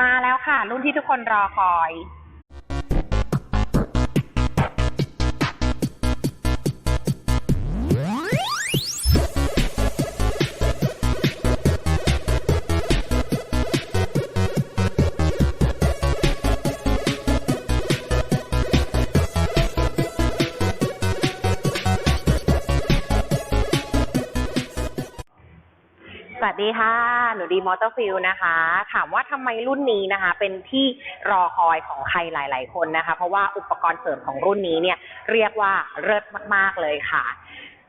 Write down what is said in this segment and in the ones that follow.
มาแล้วค่ะ รุ่นที่ทุกคนรอคอย วัสดีค่ะ หนูดีมอเตอร์ฟิลนะคะ ถามว่าทำไมรุ่นนี้นะคะ เป็นที่รอคอยของใครหลาย ๆ คนนะคะ เพราะว่าอุปกรณ์เสริมของรุ่นนี้เนี่ย เรียกว่าเลิศมาก ๆ เลยค่ะ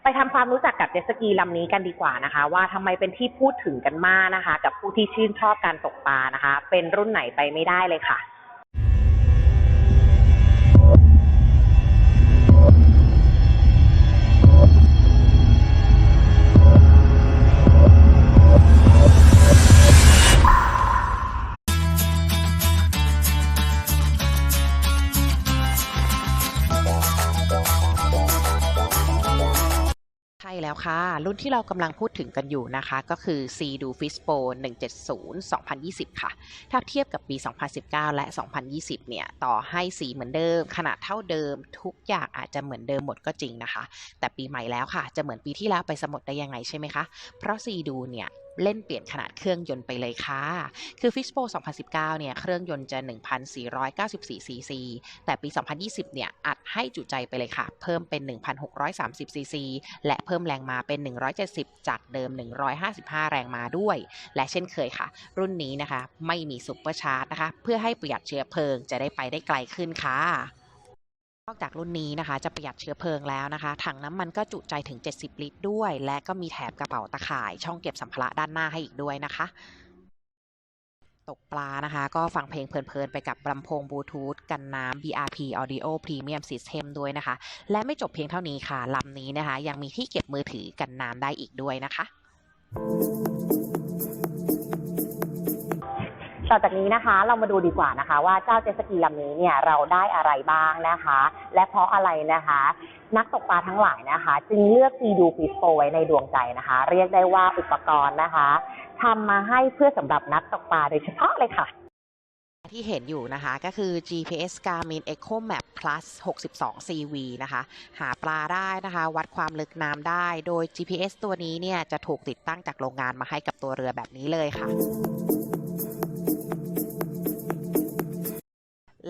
ไปทำความรู้จักกับเจสกีลำนี้กันดีกว่านะคะ ว่าทำไมเป็นที่พูดถึงกันมากนะคะ กับผู้ที่ชื่นชอบการตกปลานะคะ เป็นรุ่นไหนไปไม่ได้เลยค่ะ แล้วค่ะ รุ่นที่เรากำลังพูดถึงกันอยู่นะคะ ก็คือ c d o f i s p o 170 2020 ค่ะ ถ้าเทียบกับปี 2019 และ 2020 เนี่ย ต่อให้สีเหมือนเดิม ขนาดเท่าเดิม ทุกอย่างอาจจะเหมือนเดิมหมดก็จริงนะคะ แต่ปีใหม่แล้วค่ะ จะเหมือนปีที่แล้วไปสมดได้ยังไงใช่ไหมคะ เพราะ c d o เนี่ย เล่นเปลี่ยนขนาดเครื่องยนต์ไปเลยค่ะ คือ f i s p o 2019 เนี่ย เครื่องยนต์จะ 1,494 ซีซี แต่ปี 2020 เนี่ย อัดให้จุใจไปเลยค่ะ เพิ่มเป็น 1,630 ซีซี และเพิ่มแรงมาเป็น 170 จากเดิม 155 แรงมาด้วย และเช่นเคยค่ะ รุ่นนี้นะคะ ไม่มีซุปเปอร์ชาร์จนะคะ เพื่อให้ประหยัดเชื้อเพลิงจะได้ไปได้ไกลขึ้นค่ะ นอกจากรุ่นนี้นะคะจะประหยัดเชื้อเพลิงแล้วนะคะ ถังน้ำมันก็จุใจถึง 70 ลิตรด้วย และก็มีแถบกระเป๋าตะข่าย ช่องเก็บสัมภาระด้านหน้าให้อีกด้วยนะคะ ตกปลานะคะ ก็ฟังเพลงเพลินๆ ไปกับลำโพงบลูทูธกันน้ำ BRP Audio Premium System ด้วยนะคะ และไม่จบเพียงเท่านี้ค่ะลำนี้นะคะ ยังมีที่เก็บมือถือกันน้ำได้อีกด้วยนะคะ ต่อจากนี้นะคะเรามาดูดีกว่านะคะ ว่าเจ้าเจสกีลำนี้เนี่ยเราได้อะไรบ้างนะคะ และเพราะอะไรนะคะ นักตกปลาทั้งหลายนะคะ จึงเลือกซีดูฟิสโปไว้ในดวงใจนะคะ เรียกได้ว่าอุปกรณ์นะคะทำมาให้เพื่อสำหรับนักตกปลาโดยเฉพาะเลยค่ะที่เห็นอยู่นะคะก็คือ GPS Garmin Echo Map Plus 62 CV นะคะ หาปลาได้นะคะ วัดความลึกน้ำได้ โดย GPS ตัวนี้เนี่ยจะถูกติดตั้งจากโรงงานมาให้กับตัวเรือแบบนี้เลยค่ะ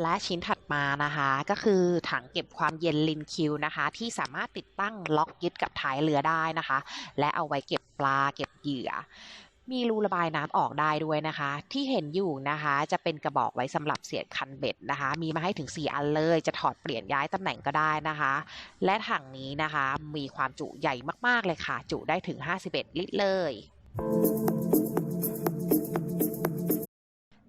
และชิ้นถัดมานะคะ ก็คือถังเก็บความเย็นลินคิวนะคะ ที่สามารถติดตั้งล็อกยึดกับท้ายเรือได้นะคะ และเอาไว้เก็บปลาเก็บเหยื่อ มีรูระบายน้ำออกได้ด้วยนะคะ ที่เห็นอยู่นะคะ จะเป็นกระบอกไว้สำหรับเสียบคันเบ็ดนะคะ มีมาให้ถึง 4 อันเลย จะถอดเปลี่ยนย้ายตำแหน่งก็ได้นะคะ และถังนี้นะคะมีความจุใหญ่มากๆเลยค่ะ จุได้ถึง 51 ลิตรเลย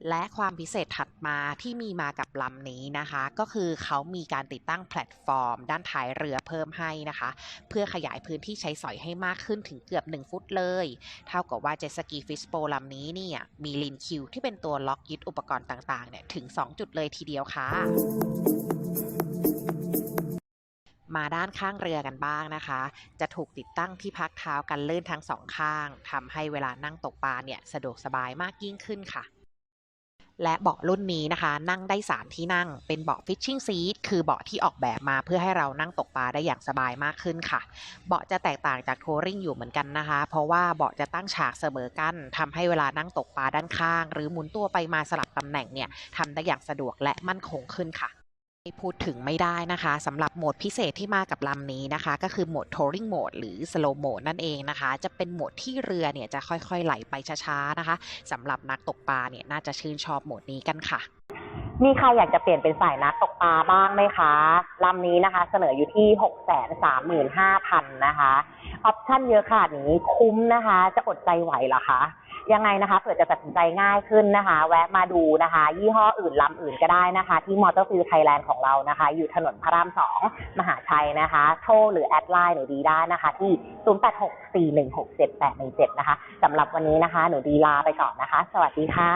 และความพิเศษถัดมาที่มีมากับลำนี้นะคะ ก็คือเขามีการติดตั้งแพลตฟอร์ม ด้านท้ายเรือเพิ่มให้นะคะ เพื่อขยายพื้นที่ใช้สอยให้มากขึ้นถึงเกือบ 1 ฟุตเลย เท่ากับว่าเจตสกีฟิสโปลำนี้เนี่ยมีลินคิวที่เป็นตัวล็อกยึดอุปกรณ์ต่างๆเนี่ยถึง 2 จุดเลยทีเดียวค่ะมาด้านข้างเรือกันบ้างนะคะ จะถูกติดตั้งที่พักเท้ากันลื่นทั้งสองข้าง ทำให้เวลานั่งตกปลาเนี่ยสะดวกสบายมากยิ่งขึ้นค่ะ และเบาะรุ่นนี้นะคะ นั่งได้ 3 ที่นั่ง เป็นเบาะ Fishing Seat คือเบาะที่ออกแบบมาเพื่อให้เรานั่งตกปลาได้อย่างสบายมากขึ้นค่ะ เบาะจะแตกต่างจากทัวริงอยู่เหมือนกันนะคะ เพราะว่าเบาะจะตั้งฉากเสมอกันทำให้เวลานั่งตกปลาด้านข้าง หรือหมุนตัวไปมาสลับตำแหน่งเนี่ยทำได้อย่างสะดวกและมั่นคงขึ้นค่ะ พูดถึงไม่ได้นะคะสำหรับโหมดพิเศษที่มากับลำนี้นะคะ ก็คือโหมด touring mode หรือ slow mode นั่นเองนะคะ จะเป็นโหมดที่เรือเนี่ยจะค่อยๆไหลไปช้าๆนะคะสำหรับนักตกปลาเนี่ยน่าจะชื่นชอบโหมดนี้กันค่ะ มีใครอยากจะเปลี่ยนเป็นสายนักตกปลาบ้างไหมคะลำนี้นะคะ เสนออยู่ที่ 6 3 5 0 0 0 นะคะ ออปชั่นเยอะขนาดนี้คุ้มนะคะ จะอดใจไหวหรอคะ ยังไงนะคะเผื่อจะตัดสินใจง่ายขึ้นนะคะ แวะมาดูนะคะ ยี่ห้ออื่นลำอื่นก็ได้นะคะ ที่มอเตอร์ฟิลไทยแลนด์ของเรานะคะ อยู่ถนนพระรามสองมหาชัยนะคะ โทรหรือแอดไลน์หนูดีได้นะคะ ที่ 0864167817 นะคะสำหรับวันนี้นะคะ หนูดีลาไปก่อนนะคะ สวัสดีค่ะ